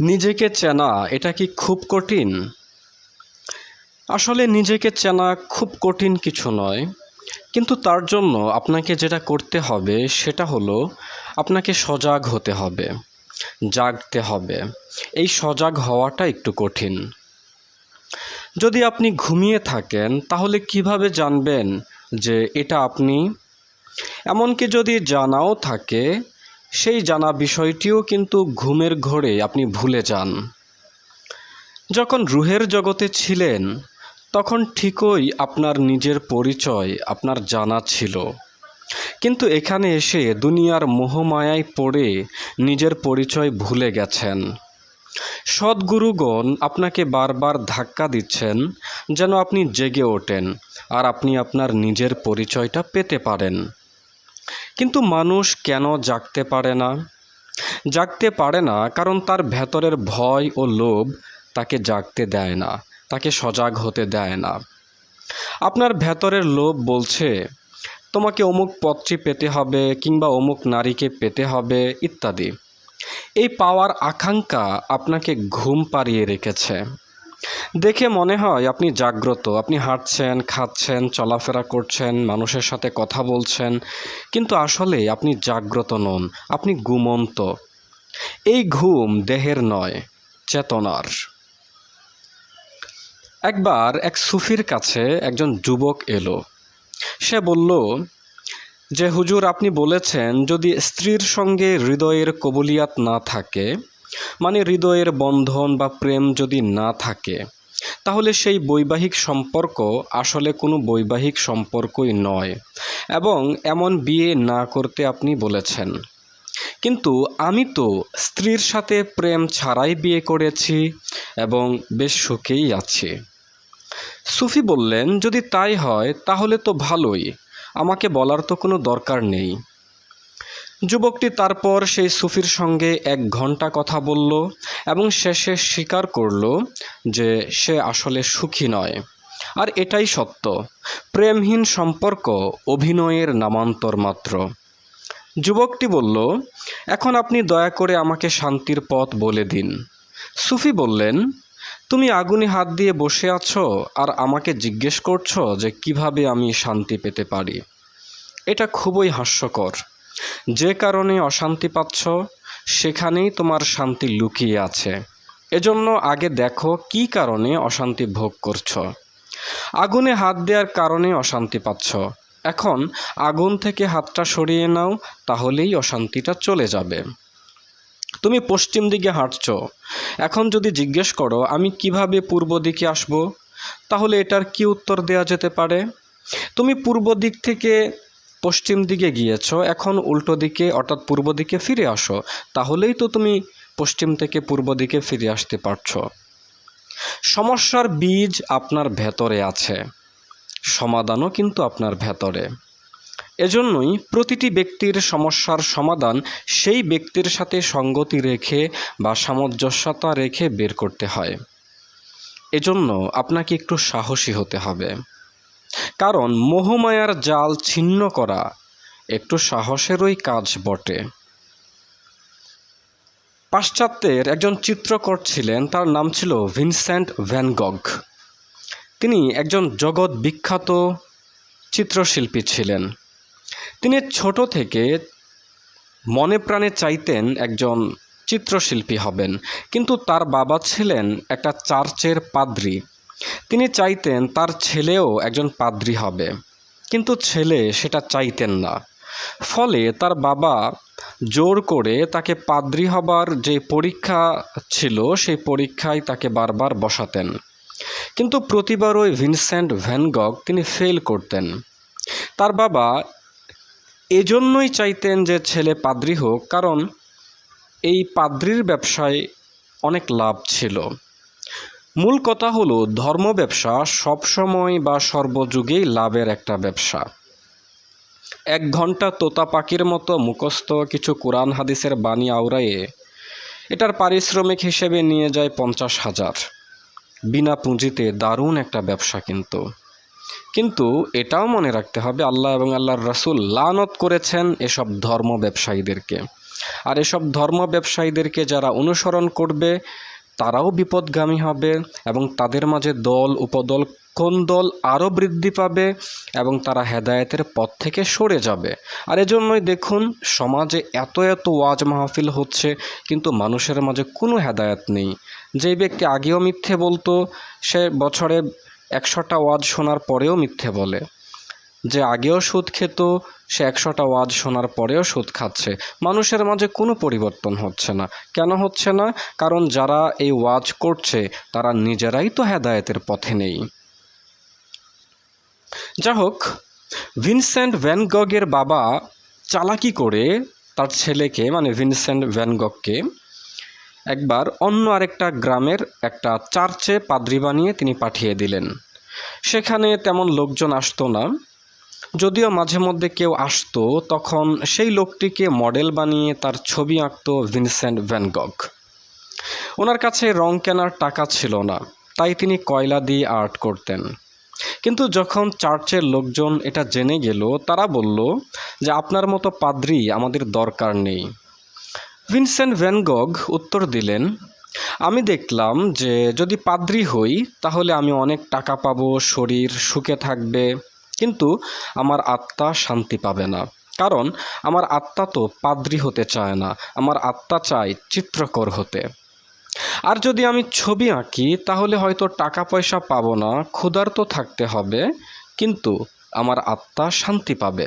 নিজেকে চেনা, এটা কি খুব কঠিন? আসলে নিজেকে চেনা খুব কঠিন কিছু নয়। কিন্তু তার জন্য আপনাকে যেটা করতে হবে, সেটা হলো আপনাকে সজাগ হতে হবে, জাগতে হবে। এই সজাগ হওয়াটা একটু কঠিন। যদি আপনি ঘুমিয়ে থাকেন, তাহলে কীভাবে জানবেন যে এটা আপনি? এমনকি যদি জানাও থাকে সেই জানা বিষয়টিও কিন্তু ঘুমের ঘোরে আপনি ভুলে যান। যখন রুহের জগতে ছিলেন, তখন ঠিকই আপনার নিজের পরিচয়, আপনার জানা ছিল। কিন্তু এখানে এসে দুনিয়ার মোহমায়ায় পড়ে নিজের পরিচয় ভুলে গেছেন। সদ্গুরুগণ আপনাকে বারবার ধাক্কা দিচ্ছেন, যেন আপনি জেগে ওঠেন আর আপনি আপনার নিজের পরিচয়টা পেতে পারেন। কিন্তু মানুষ কেন জাগতে পারে না? জাগতে পারে না কারণ তার ভেতরের ভয় ও লোভ তাকে জাগতে দেয় না, তাকে সজাগ হতে দেয় না। আপনার ভেতরের লোভ বলছে, তোমাকে অমুক পথটি পেতে হবে কিংবা অমুক নারীকে পেতে হবে, ইত্যাদি। এই পাওয়ার আকাঙ্ক্ষা আপনাকে ঘুম পাড়িয়ে রেখেছে। দেখে মনে হয় আপনি জাগ্রত। আপনি হাঁটছেন, খাচ্ছেন, চলাফেরা করছেন, মানুষের সাথে কথা বলছেন, কিন্তু আসলে আপনি জাগ্রত নন, আপনি ঘুমন্ত। এই ঘুম দেহের নয়, চেতনার। একবার এক সুফির কাছে একজন যুবক এলো। সে বলল, যে হুজুর, আপনি বলেছেন, যদি স্ত্রীর সঙ্গে হৃদয়ের কবুলিয়াত না থাকে মানে হৃদয়ের বন্ধন বা প্রেম যদি না থাকে, তাহলে সেই বৈবাহিক সম্পর্ক আসলে কোনো বৈবাহিক সম্পর্কই নয় এবং এমন বিয়ে না করতে আপনি বলেছেন। কিন্তু আমি তো স্ত্রীর সাথে প্রেম ছাড়াই বিয়ে করেছি এবং বেশ সুখেই আছি। সুফি বললেন, যদি তাই হয়, তাহলে তো ভালোই। আমাকে বলার তো কোনো দরকার নেই। যুবকটি তারপর সেই সুফির সঙ্গে এক ঘণ্টা কথা বলল এবং শেষে স্বীকার করল যে সে আসলে সুখী নয়। আর এটাই সত্য, প্রেমহীন সম্পর্ক অভিনয়ের নামান্তর মাত্র। যুবকটি বলল, এখন আপনি দয়া করে আমাকে শান্তির পথ বলে দিন। সুফি বললেন, তুমি আগুনে হাত দিয়ে বসে আছো আর আমাকে জিজ্ঞেস করছ যে কীভাবে আমি শান্তি পেতে পারি? এটা খুবই হাস্যকর। যে কারণে অশান্তি পাচ্ছ, সেখানেই তোমার শান্তি লুকিয়ে আছে। এজন্য আগে দেখো কি কারণে অশান্তি ভোগ করছ। আগুনে হাত দেওয়ার কারণে অশান্তি পাচ্ছ। এখন আগুন থেকে হাতটা সরিয়ে নাও, তাহলেই অশান্তিটা চলে যাবে। তুমি পশ্চিম দিকে হাঁটছ। এখন যদি জিজ্ঞেস করো, আমি কীভাবে পূর্ব দিকে আসব? তাহলে এটার কি উত্তর দেওয়া যেতে পারে? তুমি পূর্ব দিক থেকে পশ্চিম দিকে গিয়েছ, এখন উল্টো দিকে অর্থাৎ পূর্ব দিকে ফিরে আসো, তাহলেই তো তুমি পশ্চিম থেকে পূর্ব দিকে ফিরে আসতে পারছ। সমস্যার বীজ আপনার ভেতরে আছে, সমাধানও কিন্তু আপনার ভেতরে। এজন্যই প্রতিটি ব্যক্তির সমস্যার সমাধান সেই ব্যক্তির সাথে সঙ্গতি রেখে বা সামঞ্জস্যতা রেখে বের করতে হয়। এজন্য আপনাকে একটু সাহসী হতে হবে। কারণ মোহমায়ার জাল ছিন্ন করা একটু সাহসেরই কাজ বটে। পাশ্চাত্যের একজন চিত্রকর ছিলেন, তার নাম ছিল ভিনসেন্ট ভ্যানগগ তিনি একজন জগৎ বিখ্যাত চিত্রশিল্পী ছিলেন। তিনি ছোট থেকে মনে প্রাণে চাইতেন একজন চিত্রশিল্পী হবেন, কিন্তু তার বাবা ছিলেন একটা চার্চের পাদ্রী। তিনি চাইতেন তার ছেলেও একজন পাদ্রী হবে, কিন্তু ছেলে সেটা চাইতেন না। ফলে তার বাবা জোর করে তাকে পাদ্রী হবার যে পরীক্ষা ছিল, সেই পরীক্ষায় তাকে বারবার বসাতেন। কিন্তু প্রতিবার ওই ভিনসেন্ট ভ্যানগক তিনি ফেল করতেন। তার বাবা এজন্যই চাইতেন যে ছেলে পাদ্রী হোক, কারণ এই পাদ্রির ব্যবসায় অনেক লাভ ছিল। মূল কথা হলো, ধর্ম ব্যবসা সবসময় বা সর্বযুগেই লাভের একটা ব্যবসা। এক ঘণ্টা তোতা পাখির মতো মুখস্থ কিছু কোরআন হাদিসের বাণী আওড়াইয়ে এটার পারিশ্রমিক হিসেবে নিয়ে যায় পঞ্চাশ হাজার। বিনা পুঁজিতে দারুণ একটা ব্যবসা কিন্তু। কিন্তু এটাও মনে রাখতে হবে, আল্লাহ এবং আল্লাহর রাসূল লানত করেছেন এসব ধর্ম ব্যবসায়ীদেরকে। আর এসব ধর্ম ব্যবসায়ীদেরকে যারা অনুসরণ করবে তারাও বিপদগামী হবে এবং তাদের মাঝে দল, উপদল, কোন দল আরও বৃদ্ধি পাবে এবং তারা হেদায়েতের পথ থেকে সরে যাবে। আর এজন্যই দেখুন, সমাজে এত এত ওয়াজ মাহফিল হচ্ছে, কিন্তু মানুষের মাঝে কোনো হেদায়েত নেই। যেই ব্যক্তি আগেও মিথ্যে বলতো, সে বছরে একশোটা ওয়াজ শোনার পরেও মিথ্যে বলে। যে আগেও সুদ খেত, সে একশোটা ওয়াজ শোনার পরেও সুদ খাচ্ছে। মানুষের মাঝে কোনো পরিবর্তন হচ্ছে না। কেন হচ্ছে না? কারণ যারা এই ওয়াজ করছে, তারা নিজেরাই তো হেদায়েতের পথে নেই। যা হোক ভিনসেন্ট ভ্যানগগের বাবা চালাকি করে তার ছেলেকে মানে ভিনসেন্ট ভ্যানগগকে একবার অন্য আরেকটা গ্রামের একটা চার্চে পাদ্রি বানিয়ে তিনি পাঠিয়ে দিলেন। সেখানে তেমন লোকজন আসতো না। যদিও মাঝে মধ্যে কেউ আসতো, তখন সেই লোকটিকে মডেল বানিয়ে তার ছবি আঁকতো ভিনসেন্ট ভ্যানগগ ওনার কাছে রং কেনার টাকা ছিল না, তাই তিনি কয়লা দিয়ে আর্ট করতেন। কিন্তু যখন চার্চের লোকজন এটা জেনে গেল, তারা বলল যে আপনার মতো পাদ্রি আমাদের দরকার নেই। ভিনসেন্ট ভ্যানগগ উত্তর দিলেন, আমি দেখলাম যে যদি পাদ্রি হই, তাহলে আমি অনেক টাকা পাবো, শরীর সুখে থাকবে। কিন্তু আমার আত্মা শান্তি পাবে না। কারণ আমার আত্মা তো পাদ্রি হতে চায় না, আমার আত্মা চায় চিত্রকর হতে। আর যদি আমি ছবি আঁকি, তাহলে হয়তো টাকা পয়সা পাবো না, ক্ষুধার্ত থাকতে হবে, কিন্তু আমার আত্মা শান্তি পাবে।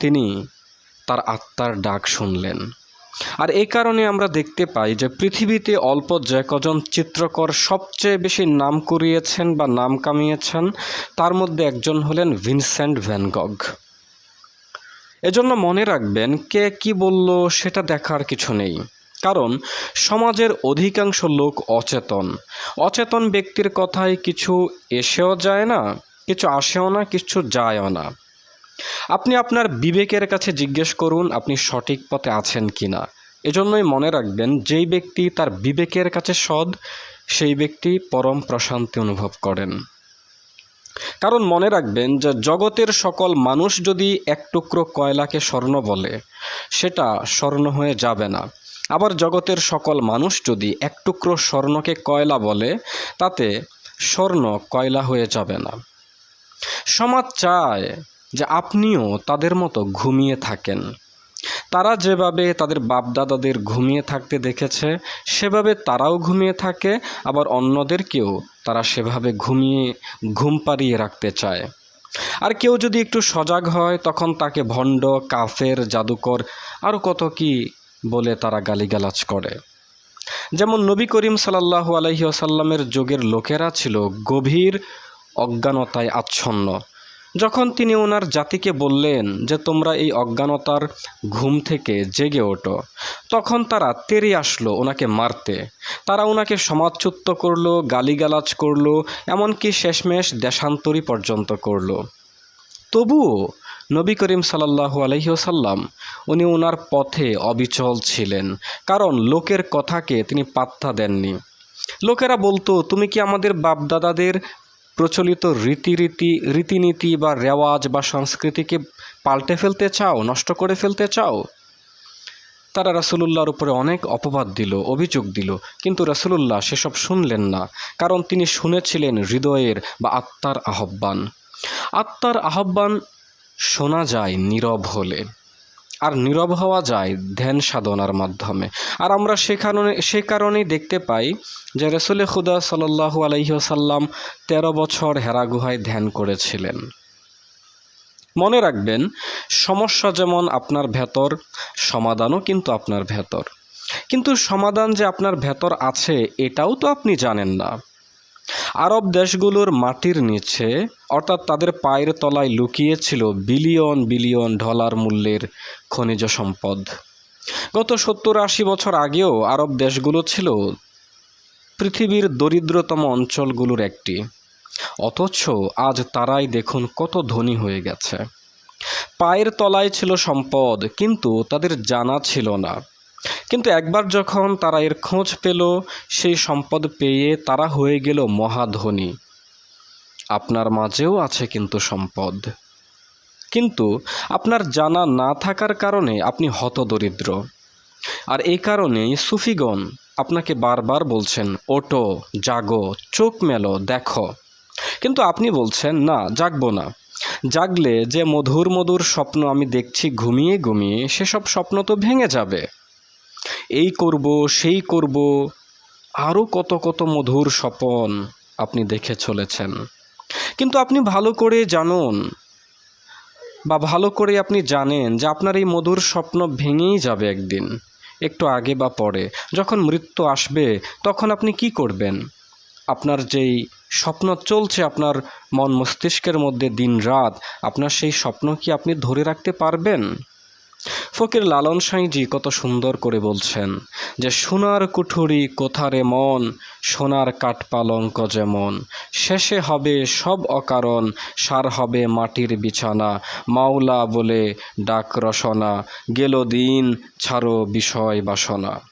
তিনি তার আত্মার ডাক শুনলেন। আর এই কারণে আমরা দেখতে পাই যে পৃথিবীতে অল্প যে কজন চিত্রকর সবচেয়ে বেশি নাম করিয়েছেন বা নাম কামিয়েছেন, তার মধ্যে একজন হলেন ভিনসেন্ট ভ্যানগগ এজন্য মনে রাখবেন, কে কি বলল সেটা দেখার কিছু নেই। কারণ সমাজের অধিকাংশ লোক অচেতন। অচেতন ব্যক্তির কথায় কিছু এসেও যায় না, কিছু আসেও না, কিছু যায়ও না। আপনি আপনার বিবেকের কাছে জিজ্ঞেস করুন, আপনি সঠিক পথে আছেন কি না এজন্যই মনে রাখবেন, যেই ব্যক্তি তার বিবেকের কাছে সৎ, সেই ব্যক্তি পরম প্রশান্তি অনুভব করেন। কারণ মনে রাখবেন যে জগতের সকল মানুষ যদি এক টুকরো কয়লাকে স্বর্ণ বলে, সেটা স্বর্ণ হয়ে যাবে না। আবার জগতের সকল মানুষ যদি এক টুকরো স্বর্ণকে কয়লা বলে, তাতে স্বর্ণ কয়লা হয়ে যাবে না। সমাজ চায় যে আপনিও তাদের মতো ঘুমিয়ে থাকেন। তারা যেভাবে তাদের বাপদাদাদের ঘুমিয়ে থাকতে দেখেছে, সেভাবে তারাও ঘুমিয়ে থাকে, আবার অন্যদেরকেও তারা সেভাবে ঘুমিয়ে, ঘুম পাড়িয়ে রাখতে চায়। আর কেউ যদি একটু সজাগ হয়, তখন তাকে ভণ্ড, কাফের, জাদুকর আরও কত কি বলে তারা গালিগালাজ করে। যেমন নবী করিম সাল্লাহু আলহি আসাল্লামের যুগের লোকেরা ছিল গভীর অজ্ঞানতায় আচ্ছন্ন। যখন তিনি ওনার জাতিকে বললেন যে, তোমরা এই অজ্ঞানতার ঘুম থেকে জেগে ওঠো, তখন তারা তেরে আসলো ওনাকে মারতে। তারা ওনাকে সমাজচ্যুত করল, গালিগালাজ করল, এমনকি শেষমেশ দেশান্তরী পর্যন্ত করল। তবুও নবী করিম সাল্লাহু আলহিহসাল্লাম উনি ওনার পথে অবিচল ছিলেন, কারণ লোকের কথাকে তিনি পাত্তা দেননি। লোকেরা বলতো, তুমি কি আমাদের বাপদাদাদের প্রচলিত রীতিরীতি, রীতিনীতি বা রেওয়াজ বা সংস্কৃতিকে পাল্টে ফেলতে চাও, নষ্ট করে ফেলতে চাও? তারা রাসুলুল্লাহর উপরে অনেক অপবাদ দিল, অভিযোগ দিল, কিন্তু রাসুলুল্লাহ সেসব শুনলেন না, কারণ তিনি শুনেছিলেন হৃদয়ের বা আত্মার আহ্বান। আত্মার আহ্বান শোনা যায় নীরব হলে। আর নীরব হওয়া যায় ধ্যান সাধনার মাধ্যমে। আর আমরা সে কারণে, সে কারণেই দেখতে পাই যে রসুল খুদা সাল্লাহু আলহিহসাল্লাম তেরো বছর হেরা গুহায় ধ্যান করেছিলেন। মনে রাখবেন, সমস্যা যেমন আপনার ভেতর, সমাধানও কিন্তু আপনার ভেতর। কিন্তু সমাধান যে আপনার ভেতর আছে, এটাও তো আপনি জানেন না। আরব দেশগুলোর মাটির নিচে, অর্থাৎ তাদের পায়ের তলায় লুকিয়েছিল বিলিয়ন বিলিয়ন ডলার মূল্যের খনিজ সম্পদ। গত সত্তর আশি বছর আগেও আরব দেশগুলো ছিল পৃথিবীর দরিদ্রতম অঞ্চলগুলোর একটি। অথচ আজ তারাই দেখুন কত ধনী হয়ে গেছে। পায়ের তলায় ছিল সম্পদ, কিন্তু তাদের জানা ছিল না। কিন্তু একবার যখন তারা এর খোঁজ পেল, সেই সম্পদ পেয়ে তারা হয়ে গেল মহাধনী। আপনার মাঝেও আছে কিন্তু সম্পদ। কিন্তু আপনার জানা না থাকার কারণে আপনি হতদরিদ্র। আর এই কারণেই সুফিগণ আপনাকে বারবার বলছেন ওটো জাগো, চোখ মেলো, দেখো। কিন্তু আপনি বলছেন, না, জাগবো না। জাগলে যে মধুর মধুর স্বপ্ন আমি দেখছি ঘুমিয়ে ঘুমিয়ে, সেসব স্বপ্ন তো ভেঙে যাবে। এই করব, সেই করব আরও কত কত মধুর স্বপন আপনি দেখে চলেছেন। কিন্তু আপনি ভালো করে জানুন, বা ভালো করে আপনি জানেন যে আপনার এই মধুর স্বপ্ন ভেঙেই যাবে একদিন, একটু আগে বা পরে। যখন মৃত্যু আসবে, তখন আপনি কি করবেন? আপনার যেই স্বপ্ন চলছে, আপনার মন মস্তিষ্কের মধ্যে দিন রাত আপনার সেই স্বপ্ন কি আপনি ধরে রাখতে পারবেন? ফকির লালন সাঁইজি কত সুন্দর করে বলছেন যে, সোনার কুঠুরি কোথারে মন, সোনার কাঠপালঙ্ক যেমন। শেষে হবে সব অকারণ, সার হবে মাটির বিছানা। মাওলা বলে ডাক রসনা, গেল দিন, ছাড়ো বিষয় বাসনা।